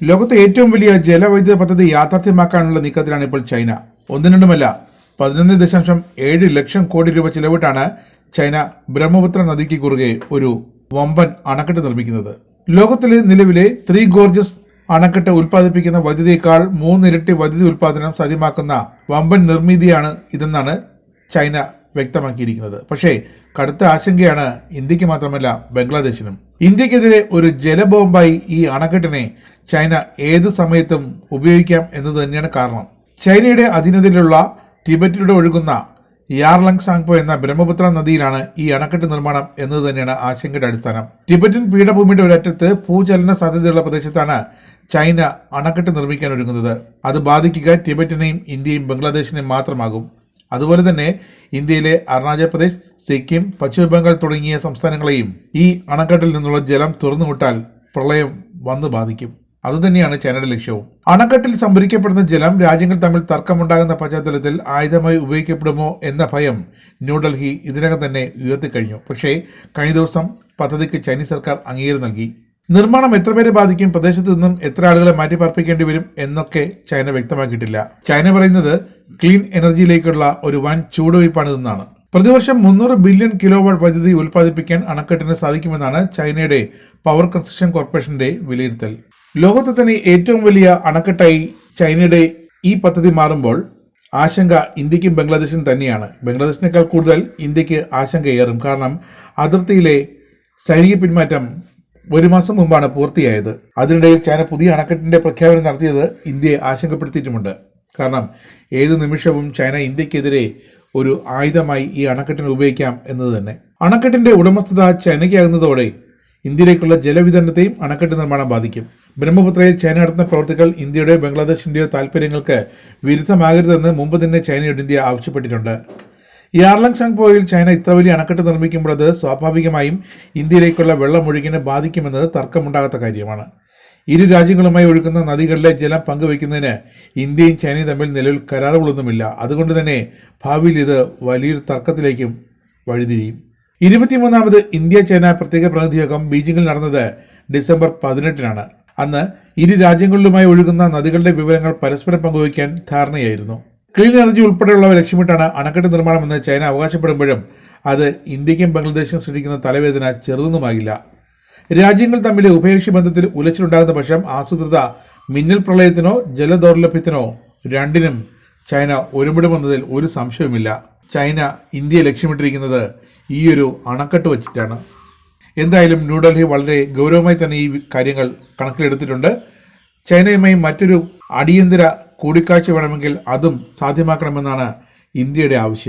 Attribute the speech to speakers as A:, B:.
A: ലോകത്തെ ഏറ്റവും വലിയ ജലവൈദ്യുത പദ്ധതി യാഥാർത്ഥ്യമാക്കാനുള്ള നീക്കത്തിലാണ് ഇപ്പോൾ ചൈന. ഒന്നും രണ്ടുമല്ല പതിനൊന്ന് ദശാംശം ഏഴ് ലക്ഷം കോടി രൂപ ചിലവിട്ടാണ് ചൈന ബ്രഹ്മപുത്ര നദിക്ക് കുറുകെ ഒരു വമ്പൻ അണക്കെട്ട് നിർമ്മിക്കുന്നത്. ലോകത്തിലെ നിലവിലെ ത്രീ ഗോർജസ് അണക്കെട്ട് ഉൽപ്പാദിപ്പിക്കുന്ന വൈദ്യുതിയേക്കാൾ മൂന്നിരട്ടി വൈദ്യുതി ഉൽപ്പാദനം സാധ്യമാക്കുന്ന വമ്പൻ നിർമ്മിതിയാണ് ഇതെന്നാണ് ചൈന വ്യക്തമാക്കിയിരിക്കുന്നത്. പക്ഷേ കടുത്ത ആശങ്കയാണ് ഇന്ത്യയ്ക്ക് മാത്രമല്ല ബംഗ്ലാദേശിനും. ഇന്ത്യക്കെതിരെ ഒരു ജലബോംബായി ഈ അണക്കെട്ടിനെ ചൈന ഏത് സമയത്തും ഉപയോഗിക്കാം എന്നത് തന്നെയാണ് കാരണം. ചൈനയുടെ അധീനതയിലുള്ള ടിബറ്റിലൂടെ ഒഴുകുന്ന യാർലങ് സാങ്പോ എന്ന ബ്രഹ്മപുത്ര നദിയിലാണ് ഈ അണക്കെട്ട് നിർമ്മാണം എന്നത് തന്നെയാണ് ആശങ്കയുടെ അടിസ്ഥാനം. ടിബറ്റൻ പീഠഭൂമിയുടെ ഒരറ്റത്ത് ഭൂചലന സാധ്യതയുള്ള പ്രദേശത്താണ് ചൈന അണക്കെട്ട് നിർമ്മിക്കാൻ ഒരുങ്ങുന്നത്. അത് ബാധിക്കുക ടിബറ്റിനെയും ഇന്ത്യയും ബംഗ്ലാദേശിനെയും മാത്രമാകും. അതുപോലെ തന്നെ ഇന്ത്യയിലെ അരുണാചൽ പ്രദേശ് സിക്കിം പശ്ചിമബംഗാൾ തുടങ്ങിയ സംസ്ഥാനങ്ങളെയും ഈ അണക്കെട്ടിൽ നിന്നുള്ള ജലം തുറന്നുവിട്ടാൽ പ്രളയം വന്ന് ബാധിക്കും. അതുതന്നെയാണ് ചൈനയുടെ ലക്ഷ്യവും. അണക്കെട്ടിൽ സംഭരിക്കപ്പെടുന്ന ജലം രാജ്യങ്ങൾ തമ്മിൽ തർക്കമുണ്ടാകുന്ന പശ്ചാത്തലത്തിൽ ആയുധമായി ഉപയോഗിക്കപ്പെടുമോ എന്ന ഭയം ന്യൂഡൽഹി ഇതിനകം തന്നെ ഉയർത്തിക്കഴിഞ്ഞു. പക്ഷേ കഴിഞ്ഞ ദിവസം പദ്ധതിക്ക് ചൈനീസ് സർക്കാർ അംഗീകാരം നൽകി. നിർമ്മാണം എത്ര പേരെ ബാധിക്കും പ്രദേശത്ത് നിന്നും എത്ര ആളുകളെ മാറ്റി പാർപ്പിക്കേണ്ടി വരും എന്നൊക്കെ ചൈന വ്യക്തമാക്കിയിട്ടില്ല. ചൈന പറയുന്നത് ക്ലീൻ എനർജിയിലേക്കുള്ള ഒരു വൻ ചൂടുവയ്പ്പാണിതെന്നാണ് പ്രതിവർഷം മുന്നൂറ് ബില്യൺ കിലോ വാട്ട് വൈദ്യുതി ഉൽപ്പാദിപ്പിക്കാൻ അണക്കെട്ടിന് സാധിക്കുമെന്നാണ് ചൈനയുടെ പവർ കൺസ്ട്രക്ഷൻ കോർപ്പറേഷന്റെ വിലയിരുത്തൽ. ലോകത്തെ തന്നെ ഏറ്റവും വലിയ അണക്കെട്ടായി ചൈനയുടെ ഈ പദ്ധതി മാറുമ്പോൾ ആശങ്ക ഇന്ത്യക്കും ബംഗ്ലാദേശിനും തന്നെയാണ്. ബംഗ്ലാദേശിനേക്കാൾ കൂടുതൽ ഇന്ത്യയ്ക്ക് ആശങ്കയേറും. കാരണം അതിർത്തിയിലെ സൈനിക പിന്മാറ്റം ഒരു മാസം മുമ്പാണ് പൂർത്തിയായത്. അതിനിടയിൽ ചൈന പുതിയ അണക്കെട്ടിന്റെ പ്രഖ്യാപനം നടത്തിയത് ഇന്ത്യയെ ആശങ്കപ്പെടുത്തിയിട്ടുമുണ്ട്. കാരണം ഏതു നിമിഷവും ചൈന ഇന്ത്യക്കെതിരെ ഒരു ആയുധമായി ഈ അണക്കെട്ടിനെ ഉപയോഗിക്കാം എന്നത് തന്നെ. അണക്കെട്ടിന്റെ ഉടമസ്ഥത ചൈനയ്ക്കാകുന്നതോടെ ഇന്ത്യയിലേക്കുള്ള ജലവിതരണത്തെയും അണക്കെട്ട് നിർമ്മാണം ബാധിക്കും. ബ്രഹ്മപുത്രയിൽ ചൈന നടത്തുന്ന പ്രവർത്തികൾ ഇന്ത്യയുടെയോ ബംഗ്ലാദേശിന്റെയോ താൽപ്പര്യങ്ങൾക്ക് വിരുദ്ധമാകരുതെന്ന് മുമ്പ് തന്നെ ചൈനയോട് ഇന്ത്യ ആവശ്യപ്പെട്ടിട്ടുണ്ട്. യാർലങ് സാങ്പോയിൽ ചൈന ഇത്ര വലിയ അണക്കെട്ട് നിർമ്മിക്കുമ്പോൾ അത് സ്വാഭാവികമായും ഇന്ത്യയിലേക്കുള്ള വെള്ളമൊഴുകിനെ ബാധിക്കുമെന്നത് തർക്കമുണ്ടാകാത്ത കാര്യമാണ്. ഇരു രാജ്യങ്ങളുമായി ഒഴുകുന്ന നദികളിലെ ജലം പങ്കുവയ്ക്കുന്നതിന് ഇന്ത്യയും ചൈനയും തമ്മിൽ നിലവിൽ കരാറുകളൊന്നുമില്ല. അതുകൊണ്ട് തന്നെ ഭാവിയിൽ ഇത് വലിയൊരു തർക്കത്തിലേക്കും വഴിതിരിയും. ഇരുപത്തിമൂന്നാമത് ഇന്ത്യ ചൈന പ്രത്യേക പ്രതിനിധി യോഗം ബീജിംഗിൽ നടന്നത് ഡിസംബർ പതിനെട്ടിനാണ്. അന്ന് ഇരു രാജ്യങ്ങളിലുമായി ഒഴുകുന്ന നദികളുടെ വിവരങ്ങൾ പരസ്പരം പങ്കുവയ്ക്കാൻ ധാരണയായിരുന്നു. ക്ലീൻ എനർജി ഉൾപ്പെടെയുള്ളവ ലക്ഷ്യമിട്ടാണ് അണക്കെട്ട് നിർമ്മാണമെന്ന് ചൈന അവകാശപ്പെടുമ്പോഴും അത് ഇന്ത്യക്കും ബംഗ്ലാദേശിനും സൃഷ്ടിക്കുന്ന തലവേദന ചെറുതൊന്നുമാകില്ല രാജ്യങ്ങൾ തമ്മിലെ ഉഭയകക്ഷി ബന്ധത്തിൽ ഉലച്ചിലുണ്ടാകുന്ന പക്ഷം ആസൂത്രിത മിന്നൽ പ്രളയത്തിനോ ജലദൗർലഭ്യത്തിനോ രണ്ടിനും ചൈന ഒരുമിടുമെന്നതിൽ ഒരു സംശയവുമില്ല. ചൈന ഇന്ത്യയെ ലക്ഷ്യമിട്ടിരിക്കുന്നത് ഈയൊരു അണക്കെട്ട് വച്ചിട്ടാണ്. എന്തായാലും ന്യൂഡൽഹി വളരെ ഗൗരവമായി തന്നെ ഈ കാര്യങ്ങൾ കണക്കിലെടുത്തിട്ടുണ്ട്. ചൈനയുമായി മറ്റൊരു അടിയന്തര കൂടിക്കാഴ്ച വേണമെങ്കിൽ അതും സാധ്യമാക്കണമെന്നാണ് ഇന്ത്യയുടെ ആവശ്യം.